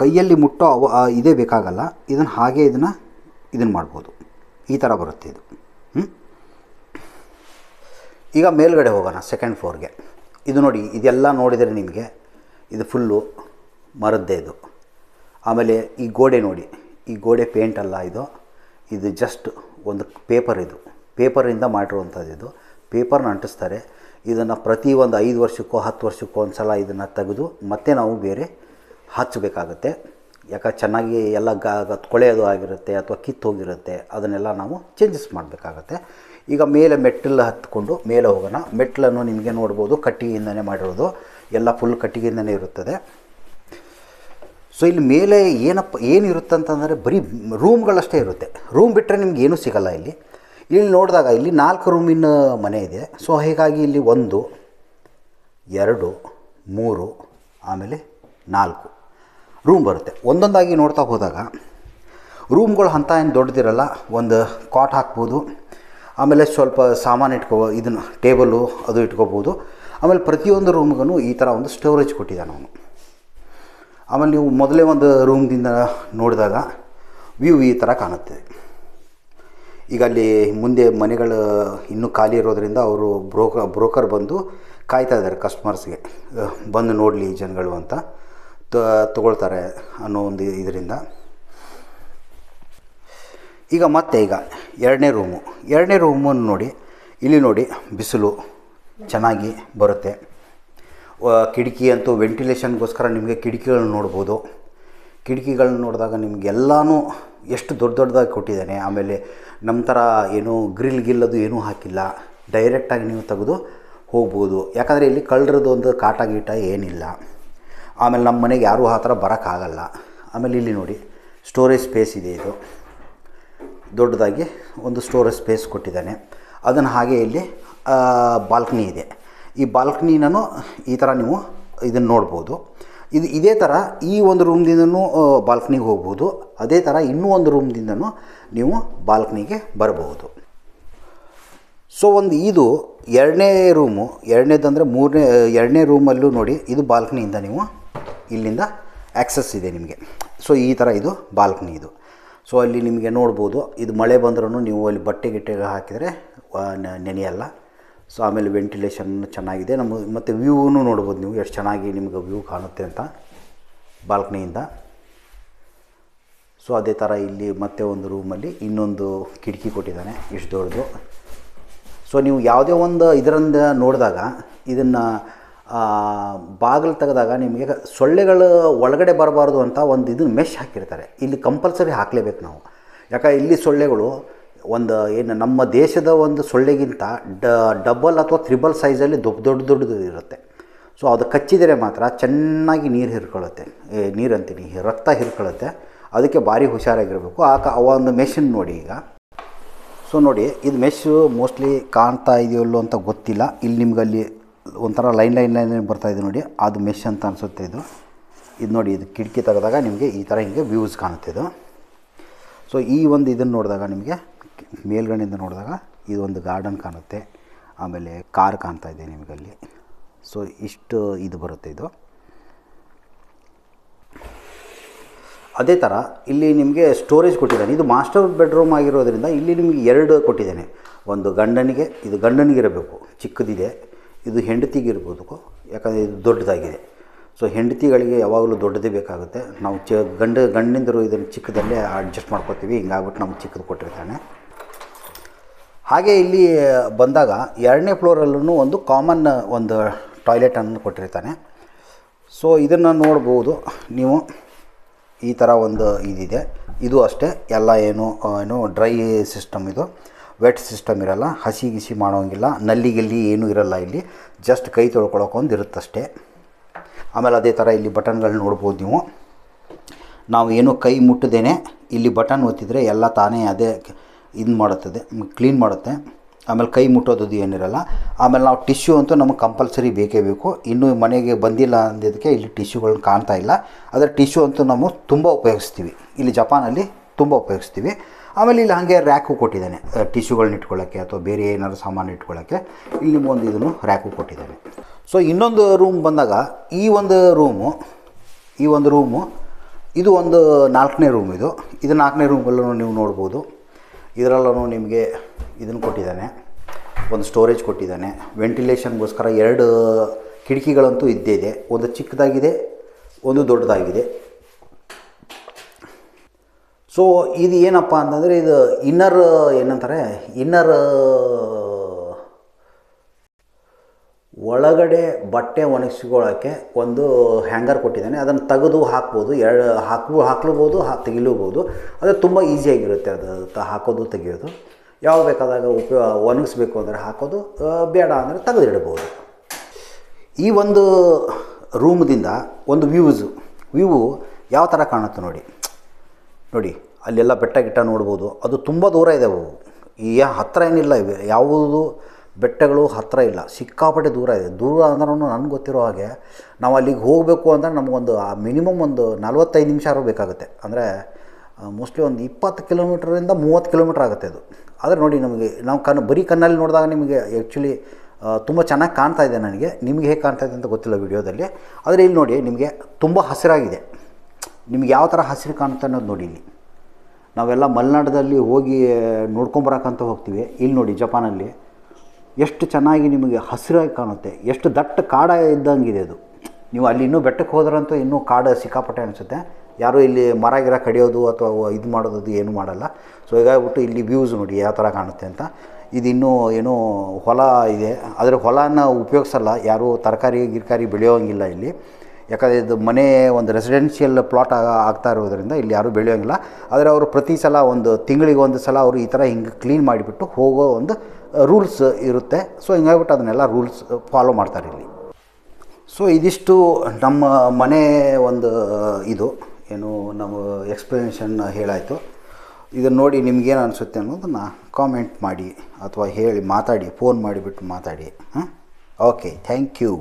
ಕೈಯಲ್ಲಿ ಮುಟ್ಟೋ ಅವ ಇದೇ ಬೇಕಾಗಲ್ಲ, ಇದನ್ನು ಹಾಗೆ ಇದನ್ನು ಇದನ್ನು ಮಾಡ್ಬೋದು. ಈ ಥರ ಬರುತ್ತೆ ಇದು. ಈಗ ಮೇಲ್ಗಡೆ ಹೋಗೋಣ ಸೆಕೆಂಡ್ ಫ್ಲೋರ್ಗೆ ಇದು ನೋಡಿ, ಇದೆಲ್ಲ ನೋಡಿದರೆ ನಿಮಗೆ ಇದು ಫುಲ್ಲು ಮರದ್ದೇ ಇದು. ಆಮೇಲೆ ಈ ಗೋಡೆ ನೋಡಿ, ಈ ಗೋಡೆ ಪೇಂಟ್ ಅಲ್ಲ ಇದು. ಇದು ಜಸ್ಟ್ ಒಂದು ಪೇಪರ್ ಇದು. ಪೇಪರಿಂದ ಮಾಡಿರುವಂಥದ್ದು ಇದು. ಪೇಪರ್ನ ಅಂಟಿಸ್ತಾರೆ. ಇದನ್ನು ಪ್ರತಿ ಒಂದು ಐದು ವರ್ಷಕ್ಕೋ, ಹತ್ತು ವರ್ಷಕ್ಕೋ ಒಂದು ಸಲ ಇದನ್ನು ತೆಗೆದು ಮತ್ತೆ ನಾವು ಬೇರೆ ಹಚ್ಚಬೇಕಾಗತ್ತೆ. ಯಾಕಂದ್ರೆ ಚೆನ್ನಾಗಿ ಎಲ್ಲ ಗ, ಕೊಳೆಯೋದು ಆಗಿರುತ್ತೆ ಅಥವಾ ಕಿತ್ತು ಹೋಗಿರುತ್ತೆ, ಅದನ್ನೆಲ್ಲ ನಾವು ಚೇಂಜಸ್ ಮಾಡಬೇಕಾಗತ್ತೆ. ಈಗ ಮೇಲೆ ಮೆಟ್ಟಲು ಹತ್ಕೊಂಡು ಮೇಲೆ ಹೋಗೋಣ. ಮೆಟ್ಟಲನ್ನು ನಿಮಗೆ ನೋಡ್ಬೋದು, ಕಟ್ಟಿಗೆಯಿಂದನೇ ಮಾಡಿರೋದು. ಎಲ್ಲ ಫುಲ್ ಕಟ್ಟಿಗೆಯಿಂದನೇ ಇರುತ್ತದೆ. ಸೊ ಇಲ್ಲಿ ಮೇಲೆ ಏನಪ್ಪ ಏನಿರುತ್ತೆ ಅಂತಂದರೆ ಬರೀ ರೂಮ್ಗಳಷ್ಟೇ ಇರುತ್ತೆ. ರೂಮ್ ಬಿಟ್ಟರೆ ನಿಮ್ಗೆ ಏನೂ ಸಿಗಲ್ಲ ಇಲ್ಲಿ. ಇಲ್ಲಿ ನೋಡಿದಾಗ ಇಲ್ಲಿ ನಾಲ್ಕು ರೂಮಿನ ಮನೆ ಇದೆ. ಸೊ ಹೀಗಾಗಿ ಇಲ್ಲಿ ಒಂದು, ಎರಡು, ಮೂರು, ಆಮೇಲೆ ನಾಲ್ಕು. ರೂಮ್ ಬರುತ್ತೆ. ಒಂದೊಂದಾಗಿ ನೋಡ್ತಾ ಹೋದಾಗ ರೂಮ್ಗಳು ಅಂತ ಏನು ದೊಡ್ಡದಿರಲ್ಲ, ಒಂದು ಕಾಟ್ ಹಾಕ್ಬೋದು. ಆಮೇಲೆ ಸ್ವಲ್ಪ ಸಾಮಾನು ಇಟ್ಕೋ, ಇದನ್ನು ಟೇಬಲು ಅದು ಇಟ್ಕೋಬೋದು. ಆಮೇಲೆ ಪ್ರತಿಯೊಂದು ರೂಮ್ಗೂ ಈ ಥರ ಒಂದು ಸ್ಟೋರೇಜ್ ಕೊಟ್ಟಿದ್ದಾನೆ ಅವನು. ಆಮೇಲೆ ನೀವು ಮೊದಲೇ ಒಂದು ರೂಮ್ದಿಂದ ನೋಡಿದಾಗ ವ್ಯೂ ಈ ಥರ ಕಾಣುತ್ತೆ. ಈಗ ಅಲ್ಲಿ ಮುಂದೆ ಮನೆಗಳು ಇನ್ನೂ ಖಾಲಿ ಇರೋದರಿಂದ ಅವರು ಬ್ರೋಕರ್ ಬ್ರೋಕರ್ ಬಂದು ಕಾಯ್ತಾ ಇದ್ದಾರೆ ಕಸ್ಟಮರ್ಸ್ಗೆ ಬಂದು ನೋಡಲಿ ಜನಗಳು ಅಂತ. ತಗೊಳ್ತಾರೆ ಅನ್ನೋ ಒಂದು ಇದರಿಂದ. ಈಗ ಮತ್ತೆ ಈಗ ಎರಡನೇ ರೂಮು. ಎರಡನೇ ರೂಮನ್ನು ನೋಡಿ, ಇಲ್ಲಿ ನೋಡಿ ಬಿಸಿಲು ಚೆನ್ನಾಗಿ ಬರುತ್ತೆ. ಕಿಟಕಿ ಅಂತೂ ವೆಂಟಿಲೇಷನ್ಗೋಸ್ಕರ ನಿಮಗೆ ಕಿಟಕಿಗಳನ್ನ ನೋಡ್ಬೋದು. ಕಿಟಕಿಗಳನ್ನ ನೋಡಿದಾಗ ನಿಮಗೆಲ್ಲನೂ ಎಷ್ಟು ದೊಡ್ಡ ದೊಡ್ಡದಾಗಿ ಕೊಟ್ಟಿದ್ದಾನೆ. ಆಮೇಲೆ ನಮ್ಮ ಥರ ಏನು ಗ್ರಿಲ್ ಗಿಲ್ಲದು ಏನೂ ಹಾಕಿಲ್ಲ. ಡೈರೆಕ್ಟಾಗಿ ನೀವು ತೆಗೆದು ಹೋಗ್ಬೋದು. ಯಾಕಂದರೆ ಇಲ್ಲಿ ಕಳ್ಳರದ್ದು ಒಂದು ಕಾಟ ಗೀಟ ಏನಿಲ್ಲ. ಆಮೇಲೆ ನಮ್ಮ ಮನೆಗೆ ಯಾರೂ ಆ ಥರ ಬರೋಕ್ಕಾಗಲ್ಲ. ಆಮೇಲೆ ಇಲ್ಲಿ ನೋಡಿ ಸ್ಟೋರೇಜ್ ಸ್ಪೇಸ್ ಇದೆ ಇದು. ದೊಡ್ಡದಾಗಿ ಒಂದು ಸ್ಟೋರೇಜ್ ಸ್ಪೇಸ್ ಕೊಟ್ಟಿದ್ದಾನೆ. ಅದನ್ನು ಹಾಗೆ ಇಲ್ಲಿ ಬಾಲ್ಕನಿ ಇದೆ. ಈ ಬಾಲ್ಕನಿನೂ ಈ ಥರ ನೀವು ಇದನ್ನು ನೋಡ್ಬೋದು. ಇದು ಇದೇ ಥರ ಈ ಒಂದು ರೂಮ್ದಿಂದನೂ ಬಾಲ್ಕನಿಗೆ ಹೋಗ್ಬೋದು. ಅದೇ ಥರ ಇನ್ನೂ ಒಂದು ರೂಮ್ದಿಂದನೂ ನೀವು ಬಾಲ್ಕನಿಗೆ ಬರಬಹುದು. ಸೊ ಒಂದು ಇದು ಎರಡನೇ ರೂಮು ಎರಡನೇದಂದರೆ ಮೂರನೇ ಎರಡನೇ ರೂಮಲ್ಲೂ ನೋಡಿ, ಇದು ಬಾಲ್ಕನಿಯಿಂದ ನೀವು ಇಲ್ಲಿಂದ ಆ್ಯಕ್ಸಸ್ ಇದೆ ನಿಮಗೆ. ಸೊ ಈ ಥರ ಇದು ಬಾಲ್ಕನಿ ಇದು. ಸೊ ಅಲ್ಲಿ ನಿಮಗೆ ನೋಡ್ಬೋದು, ಇದು ಮಳೆ ಬಂದ್ರೂ ನೀವು ಅಲ್ಲಿ ಬಟ್ಟೆ ಗಿಟ್ಟೆ ಹಾಕಿದರೆ ನೆನೆಯಲ್ಲ. ಸೊ ಆಮೇಲೆ ವೆಂಟಿಲೇಷನ್ ಚೆನ್ನಾಗಿದೆ. ನಮ್ಮ ಮತ್ತು ವ್ಯೂನು ನೋಡ್ಬೋದು ನೀವು, ಎಷ್ಟು ಚೆನ್ನಾಗಿ ನಿಮ್ಗೆ ವ್ಯೂ ಕಾಣುತ್ತೆ ಅಂತ ಬಾಲ್ಕನಿಯಿಂದ ಸೊ ಅದೇ ಥರ ಇಲ್ಲಿ ಮತ್ತೆ ಒಂದು ರೂಮಲ್ಲಿ ಇನ್ನೊಂದು ಕಿಟಕಿ ಕೊಟ್ಟಿದ್ದಾನೆ, ಇಷ್ಟು ದೊಡ್ಡದು. ಸೊ ನೀವು ಯಾವುದೇ ಒಂದು ಇದರಿಂದ ನೋಡಿದಾಗ, ಇದನ್ನು ಬಾಗಿಲು ತೆಗೆದಾಗ ನಿಮಗೆ ಸೊಳ್ಳೆಗಳು ಒಳಗಡೆ ಬರಬಾರ್ದು ಅಂತ ಒಂದು ಇದು ಮೆಶ್ ಹಾಕಿರ್ತಾರೆ. ಇಲ್ಲಿ ಕಂಪಲ್ಸರಿ ಹಾಕಲೇಬೇಕು ನಾವು. ಯಾಕೆ ಇಲ್ಲಿ ಸೊಳ್ಳೆಗಳು ಒಂದು ಏನು ನಮ್ಮ ದೇಶದ ಒಂದು ಸೊಳ್ಳೆಗಿಂತ ಡಬಲ್ ಅಥವಾ ತ್ರಿಬಲ್ ಸೈಜಲ್ಲಿ ದೊಡ್ಡ ದೊಡ್ಡ, ದೊಡ್ಡದು ಇರುತ್ತೆ. ಸೊ ಅದು ಕಚ್ಚಿದರೆ ಮಾತ್ರ ಚೆನ್ನಾಗಿ ನೀರು ಹಿರ್ಕೊಳ್ಳುತ್ತೆ. ನೀರು ಅಂತೀನಿ ರಕ್ತ ಹಿರ್ಕೊಳ್ಳುತ್ತೆ. ಅದಕ್ಕೆ ಭಾರಿ ಹುಷಾರಾಗಿರಬೇಕು. ಆ ಆ ಒಂದು ಮೆಷಿನ್ ನೋಡಿ ಈಗ. ಸೊ ನೋಡಿ, ಇದು ಮೆಶ್ಶು ಮೋಸ್ಟ್ಲಿ ಕಾಣ್ತಾ ಇದೆಯಲ್ಲೋ ಅಂತ ಗೊತ್ತಿಲ್ಲ. ಇಲ್ಲಿ ನಿಮ್ಗೆ ಅಲ್ಲಿ ಒಂಥರ ಲೈನ್ ಲೈನ್ ಲೈನ್ ಬರ್ತಾ ಇದೆ ನೋಡಿ. ಅದು ಮೆಶ್ ಅಂತ ಅನಿಸುತ್ತೆ ಇದು. ಇದು ನೋಡಿ, ಇದು ಕಿಟಕಿ ತೆಗೆದಾಗ ನಿಮಗೆ ಈ ಥರ ಹಿಂಗೆ ವ್ಯೂಸ್ ಕಾಣುತ್ತೆ ಇದು. ಸೊ ಈ ಒಂದು ಇದನ್ನು ನೋಡಿದಾಗ ನಿಮಗೆ ಮೇಲ್ಗಡೆಯಿಂದ ನೋಡಿದಾಗ ಇದು ಒಂದು ಗಾರ್ಡನ್ ಕಾಣುತ್ತೆ. ಆಮೇಲೆ ಕಾರ್ ಕಾಣ್ತಾ ಇದೆ ನಿಮಗಲ್ಲಿ ಸೊ ಇಷ್ಟು ಇದು ಬರುತ್ತೆ ಇದು. ಅದೇ ಥರ ಇಲ್ಲಿ ನಿಮಗೆ ಸ್ಟೋರೇಜ್ ಕೊಟ್ಟಿದ್ದಾನೆ. ಇದು ಮಾಸ್ಟರ್ ಬೆಡ್ರೂಮ್ ಆಗಿರೋದ್ರಿಂದ ಇಲ್ಲಿ ನಿಮಗೆ ಎರಡು ಕೊಟ್ಟಿದ್ದೇನೆ. ಒಂದು ಗಂಡನಿಗೆ, ಇದು ಗಂಡನಿಗಿರಬೇಕು ಚಿಕ್ಕದಿದೆ. ಇದು ಹೆಂಡತಿಗಿರ್ಬೋದು ಯಾಕಂದರೆ ಇದು ದೊಡ್ಡದಾಗಿದೆ. ಸೊ ಹೆಂಡತಿಗಳಿಗೆ ಯಾವಾಗಲೂ ದೊಡ್ಡದೇ ಬೇಕಾಗುತ್ತೆ. ನಾವು ಚ, ಗಂಡ, ಗಂಡಿಂದರು ಇದನ್ನು ಚಿಕ್ಕದಲ್ಲೇ ಅಡ್ಜಸ್ಟ್ ಮಾಡ್ಕೋತೀವಿ. ಹಿಂಗಾಗ್ಬಿಟ್ಟು ನಮ್ಗೆ ಚಿಕ್ಕದು ಕೊಟ್ಟಿರ್ತಾನೆ. ಹಾಗೆ ಇಲ್ಲಿ ಬಂದಾಗ ಎರಡನೇ ಫ್ಲೋರಲ್ಲೂ ಒಂದು ಕಾಮನ್ ಒಂದು ಟಾಯ್ಲೆಟನ್ನು ಕೊಟ್ಟಿರ್ತಾನೆ. ಸೊ ಇದನ್ನು ನೋಡ್ಬೋದು. ನೀವು ಈ ಥರ ಒಂದು ಇದಿದೆ. ಇದು ಅಷ್ಟೇ. ಎಲ್ಲ ಏನು ಏನು ಡ್ರೈ ಸಿಸ್ಟಮ್ ಇದು. ವೆಟ್ ಸಿಸ್ಟಮ್ ಇರಲ್ಲ, ಹಸಿ ಗಿಸಿ ಮಾಡೋಂಗಿಲ್ಲ, ನಲ್ಲಿ ಗಿಲ್ಲಿ ಏನೂ ಇರಲ್ಲ ಇಲ್ಲಿ ಜಸ್ಟ್ ಕೈ ತೊಳ್ಕೊಳಕ್ಕೊಂದು ಇರುತ್ತಷ್ಟೇ. ಆಮೇಲೆ ಅದೇ ಥರ ಇಲ್ಲಿ ಬಟನ್ಗಳು ನೋಡ್ಬೋದು ನೀವು. ನಾವು ಏನು ಕೈ ಮುಟ್ಟದೇನೆ, ಇಲ್ಲಿ ಬಟನ್ ಒತ್ತಿದರೆ ಎಲ್ಲ ತಾನೇ ಅದೇ ಇದು ಮಾಡುತ್ತದೆ ಕ್ಲೀನ್ ಮಾಡುತ್ತೆ. ಆಮೇಲೆ ಕೈ ಮುಟ್ಟೋದು ಏನಿರಲ್ಲ, ಆಮೇಲೆ ನಾವು ಟಿಶ್ಯೂ ಅಂತೂ ನಮಗೆ ಕಂಪಲ್ಸರಿ ಬೇಕೇ ಬೇಕು. ಇನ್ನೂ ಮನೆಗೆ ಬಂದಿಲ್ಲ ಅಂದಿದ್ದಕ್ಕೆ ಇಲ್ಲಿ ಟಿಶ್ಯೂಗಳನ್ನ ಕಾಣ್ತಾ ಇಲ್ಲ. ಆದರೆ ಟಿಶ್ಯೂ ಅಂತೂ ನಾವು ತುಂಬ ಉಪಯೋಗಿಸ್ತೀವಿ. ಇಲ್ಲಿ ಜಪಾನಲ್ಲಿ ತುಂಬ ಉಪಯೋಗಿಸ್ತೀವಿ. ಆಮೇಲೆ ಇಲ್ಲಿ ಹಾಗೆ ರ್ಯಾಕು ಕೊಟ್ಟಿದ್ದಾನೆ. ಟಿಶ್ಯೂಗಳನ್ನ ಇಟ್ಕೊಳ್ಳೋಕ್ಕೆ ಅಥವಾ ಬೇರೆ ಏನಾದರೂ ಸಾಮಾನು ಇಟ್ಕೊಳ್ಳೋಕ್ಕೆ. ಇಲ್ಲಿ ನಿಮಗೊಂದು ಇದನ್ನು ರ್ಯಾಕು ಕೊಟ್ಟಿದ್ದಾನೆ. ಸೊ ಇನ್ನೊಂದು ರೂಮ್ ಬಂದಾಗ ಈ ಒಂದು ರೂಮು ಈ ಒಂದು ರೂಮು ಇದು ಒಂದು ನಾಲ್ಕನೇ ರೂಮ್ ಇದು. ಇದು ನಾಲ್ಕನೇ ರೂಮಲ್ಲೂ ನೀವು ನೋಡ್ಬೋದು. ಇದರಲ್ಲೂ ನಿಮಗೆ ಇದನ್ನು ಕೊಟ್ಟಿದ್ದಾನೆ. ಒಂದು ಸ್ಟೋರೇಜ್ ಕೊಟ್ಟಿದ್ದಾನೆ. ವೆಂಟಿಲೇಷನ್ಗೋಸ್ಕರ ಎರಡು ಕಿಟಕಿಗಳಂತೂ ಇದ್ದೇ ಇದೆ. ಒಂದು ಚಿಕ್ಕದಾಗಿದೆ, ಒಂದು ದೊಡ್ಡದಾಗಿದೆ. ಸೊ ಇದು ಏನಪ್ಪ ಅಂತಂದರೆ ಇದು ಇನ್ನರ್ ಏನಂತಾರೆ? ಇನ್ನರ್ ಒಳಗಡೆ ಬಟ್ಟೆ ಒಣಗಿಸ್ಕೊಳ್ಳೋಕ್ಕೆ ಒಂದು ಹ್ಯಾಂಗರ್ ಕೊಟ್ಟಿದ್ದಾನೆ. ಅದನ್ನು ತೆಗೆದು ಹಾಕ್ಬೋದು. ಎರಡು, ಹಾಕ್ಬೋ, ಹಾಕ್ಲೂಬೋದು, ಹಾ, ತೆಗಿಲೂಬೋದು. ಅದು ತುಂಬ ಈಸಿಯಾಗಿರುತ್ತೆ ಅದು. ತ, ಹಾಕೋದು, ತೆಗಿಯೋದು. ಯಾವ ಬೇಕಾದಾಗ ಉಪಯೋಗ ಒಣಗಿಸ್ಬೇಕು ಅಂದರೆ ಹಾಕೋದು. ಬೇಡ ಅಂದರೆ ತೆಗೆದಿಡ್ಬೋದು ಈ ಒಂದು ರೂಮ್ದಿಂದ ಒಂದು ವ್ಯೂಸು ವ್ಯೂ ಯಾವ ಥರ ಕಾಣುತ್ತೆ ನೋಡಿ. ನೋಡಿ, ಅಲ್ಲೆಲ್ಲ ಬೆಟ್ಟ ಗಿಟ್ಟ ನೋಡ್ಬೋದು. ಅದು ತುಂಬ ದೂರ ಇದೆ ಅವು. ಈ ಹತ್ತಿರ ಏನಿಲ್ಲ ಇವೆ. ಯಾವುದು ಬೆಟ್ಟಗಳು ಹತ್ತಿರ ಇಲ್ಲ. ಸಿಕ್ಕಾಪಟ್ಟೆ ದೂರ ಇದೆ. ದೂರ ಅಂದ್ರೂ ನನಗೆ ಗೊತ್ತಿರೋ ಹಾಗೆ ನಾವು ಅಲ್ಲಿಗೆ ಹೋಗಬೇಕು ಅಂದರೆ ನಮಗೊಂದು ಮಿನಿಮಮ್ ಒಂದು ನಲ್ವತ್ತೈದು ನಿಮಿಷ ಆದರೂ ಬೇಕಾಗುತ್ತೆ. ಅಂದರೆ ಮೋಸ್ಟ್ಲಿ ಒಂದು ಇಪ್ಪತ್ತು ಕಿಲೋಮೀಟ್ರಿಂದ ಮೂವತ್ತು ಕಿಲೋಮೀಟ್ರ್ ಆಗುತ್ತೆ ಅದು. ಆದರೆ ನೋಡಿ, ನಮಗೆ, ನಾವು ಕಣ್ಣು, ಬರೀ ಕಣ್ಣಲ್ಲಿ ನೋಡಿದಾಗ ನಿಮಗೆ ಆ್ಯಕ್ಚುಲಿ ತುಂಬ ಚೆನ್ನಾಗಿ ಕಾಣ್ತಾ ಇದೆ ನನಗೆ. ನಿಮಗೆ ಹೇಗೆ ಕಾಣ್ತಾ ಇದೆ ಅಂತ ಗೊತ್ತಿಲ್ಲ ವಿಡಿಯೋದಲ್ಲಿ. ಆದರೆ ಇಲ್ಲಿ ನೋಡಿ, ನಿಮಗೆ ತುಂಬ ಹಸಿರಾಗಿದೆ. ನಿಮ್ಗೆ ಯಾವ ಥರ ಹಸಿರು ಕಾಣುತ್ತೆ ಅನ್ನೋದು ನೋಡಿ ನಾವೆಲ್ಲ ಮಲೆನಾಡದಲ್ಲಿ ಹೋಗಿ ನೋಡ್ಕೊಂಬರಕ್ಕಂತ ಹೋಗ್ತೀವಿ. ಇಲ್ಲಿ ನೋಡಿ, ಜಪಾನಲ್ಲಿ. ಎಷ್ಟು ಚೆನ್ನಾಗಿ ನಿಮಗೆ ಹಸಿರಾಗಿ ಕಾಣುತ್ತೆ. ಎಷ್ಟು ದಟ್ಟ ಕಾಡ ಇದ್ದಂಗಿದೆ ಅದು. ನೀವು ಅಲ್ಲಿ ಇನ್ನೂ ಬೆಟ್ಟಕ್ಕೆ ಹೋದ್ರಂತೂ ಇನ್ನೂ ಕಾಡು ಸಿಕ್ಕಾಪಟ್ಟೆ ಅನಿಸುತ್ತೆ. ಯಾರೂ ಇಲ್ಲಿ ಮರ, ಗಿರ ಕಡಿಯೋದು ಅಥವಾ ಇದು ಮಾಡೋದು ಏನು ಮಾಡಲ್ಲ. ಸೊ ಹೀಗಾಗ್ಬಿಟ್ಟು ಇಲ್ಲಿ ವ್ಯೂಸ್ ನೋಡಿ ಯಾವ ಥರ ಕಾಣುತ್ತೆ ಅಂತ. ಇದು ಇನ್ನೂ ಏನೋ ಹೊಲ ಇದೆ. ಆದರೆ ಹೊಲನ ಉಪಯೋಗಿಸಲ್ಲ. ಯಾರೂ ತರಕಾರಿ, ಗಿರ್ಕಾರಿ ಬೆಳೆಯೋಂಗಿಲ್ಲ ಇಲ್ಲಿ. ಯಾಕಂದರೆ ಇದು ಮನೆ ಒಂದು ರೆಸಿಡೆನ್ಷಿಯಲ್ ಪ್ಲಾಟ್ ಆಗ್ತಾ ಇರೋದ್ರಿಂದ ಇಲ್ಲಿ ಯಾರೂ ಬೆಳೆಯೋಂಗಿಲ್ಲ. ಆದರೆ ಅವರು ಪ್ರತಿ ಸಲ ಒಂದು ತಿಂಗಳಿಗೆ ಒಂದು ಸಲ ಅವರು ಈ ಥರ ಹಿಂಗೆ ಕ್ಲೀನ್ ಮಾಡಿಬಿಟ್ಟು ಹೋಗೋ ಒಂದು ರೂಲ್ಸ್ ಇರುತ್ತೆ. ಸೊ ಹಿಂಗಾಗ್ಬಿಟ್ಟು ಅದನ್ನೆಲ್ಲ ರೂಲ್ಸ್ ಫಾಲೋ ಮಾಡ್ತಾರೆ ಇಲ್ಲಿ. ಸೊ ಇದಿಷ್ಟು ನಮ್ಮ ಮನೆ ಒಂದು ಇದು, ಏನು, ನಮ್ಮ ಎಕ್ಸ್ಪ್ಲನೇಷನ್ ಹೇಳಾಯಿತು. ಇದನ್ನು ನೋಡಿ ನಿಮ್ಗೇನು ಅನಿಸುತ್ತೆ ಅನ್ನೋದನ್ನು ಕಾಮೆಂಟ್ ಮಾಡಿ, ಅಥವಾ ಹೇಳಿ ಮಾತಾಡಿ ಫೋನ್ ಮಾಡಿಬಿಟ್ಟು ಮಾತಾಡಿ, ಹಾಂ? Okay thank you